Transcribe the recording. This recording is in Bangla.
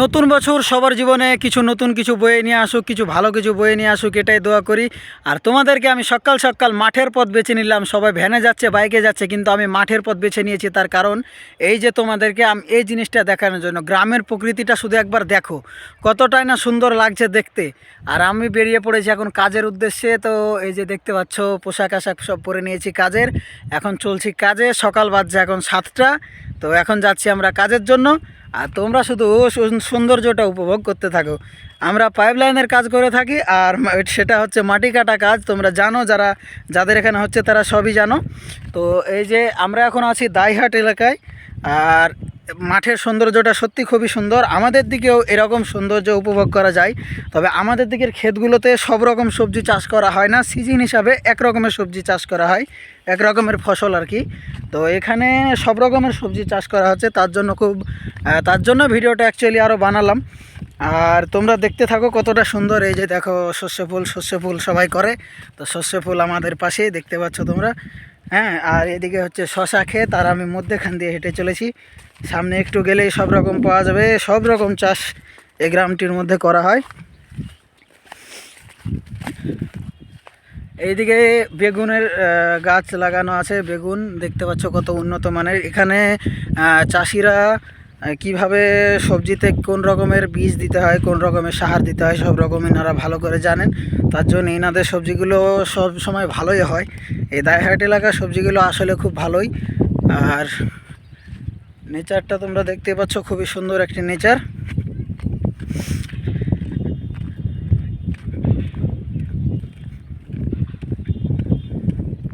নতুন বছর সবার জীবনে কিছু নতুন কিছু বয়ে নিয়ে আসুক, কিছু ভালো কিছু বয়ে নিয়ে আসুক, এটাই দোয়া করি। আর তোমাদেরকে আমি সকাল সকাল মাঠের পথ বেছে নিলাম, সবাই ভ্যানে যাচ্ছে, বাইকে যাচ্ছে, কিন্তু আমি মাঠের পথ বেছে নিয়েছি তার কারণ এই যে তোমাদেরকে আমি এই জিনিসটা দেখানোর জন্য, গ্রামের প্রকৃতিটা শুধু একবার দেখো, কতটাই না সুন্দর লাগছে দেখতে। আর আমি বেরিয়ে পড়েছি এখন কাজের উদ্দেশ্যে, তো এই যে দেখতে পাচ্ছ, পোশাক আশাক সব পরে নিয়েছি কাজের। এখন চলছি কাজে, সকাল বাজছে এখন সাতটা। তো এখন যাচ্ছি আমরা কাজের জন্য। আর তোমরা শুধু সৌন্দর্যটা উপভোগ করতে থাকো। আমরা পাইপ লাইনের কাজ করে থাকি, আর সেটা হচ্ছে মাটি কাটা কাজ। তোমরা জানো যারা, যাদের এখানে হচ্ছে তারা সবই জানো। তো এই যে আমরা এখন আছি দাইহাট এলাকায়, আর মাঠের সৌন্দর্যটা সত্যি খুবই সুন্দর। আমাদের দিকেও এরকম সৌন্দর্য উপভোগ করা যায়। তবে আমাদের দিকের ক্ষেতগুলোতে সব রকম সবজি চাষ করা হয় না। সিজন হিসাবে এক রকমের সবজি চাষ করা হয়, এক রকমের ফসল আর কি। তো এখানে সব রকমের সবজি চাষ করা হচ্ছে। তার জন্য খুব তার জন্য ভিডিওটা অ্যাকচুয়ালি আরও বানালাম। আর তোমরা দেখতে থাকো কতটা সুন্দর। এই যে দেখো শস্য ফুল শস্য ফুল সবাই করে। তো শস্য ফুল আমাদের পাশেই, দেখতে পাচ্ছ তোমরা। হ্যাঁ আর এদিকে হচ্ছে শশা ক্ষেত আর আমি মধ্যেখান দিয়ে হেঁটে চলেছি। সামনে একটু গেলেই সব রকম পাওয়া যাবে, সব রকম চাষ এই গ্রামটির মধ্যে করা হয়। এইদিকে বেগুনের গাছ লাগানো আছে, বেগুন দেখতে পাচ্ছ কত উন্নত মানের। এখানে চাষিরা কীভাবে সবজিতে কোন রকমের বীজ দিতে হয়, কোন রকমের সার দিতে হয়, সব রকম এনারা ভালো করে জানেন। তার জন্য এনাদের সবজিগুলো সব সময় ভালোই হয়। এই দায়হাট এলাকার সবজিগুলো আসলে খুব ভালোই। আর নেচারটা তোমরা দেখতে পাচ্ছ, খুবই সুন্দর একটি নেচার।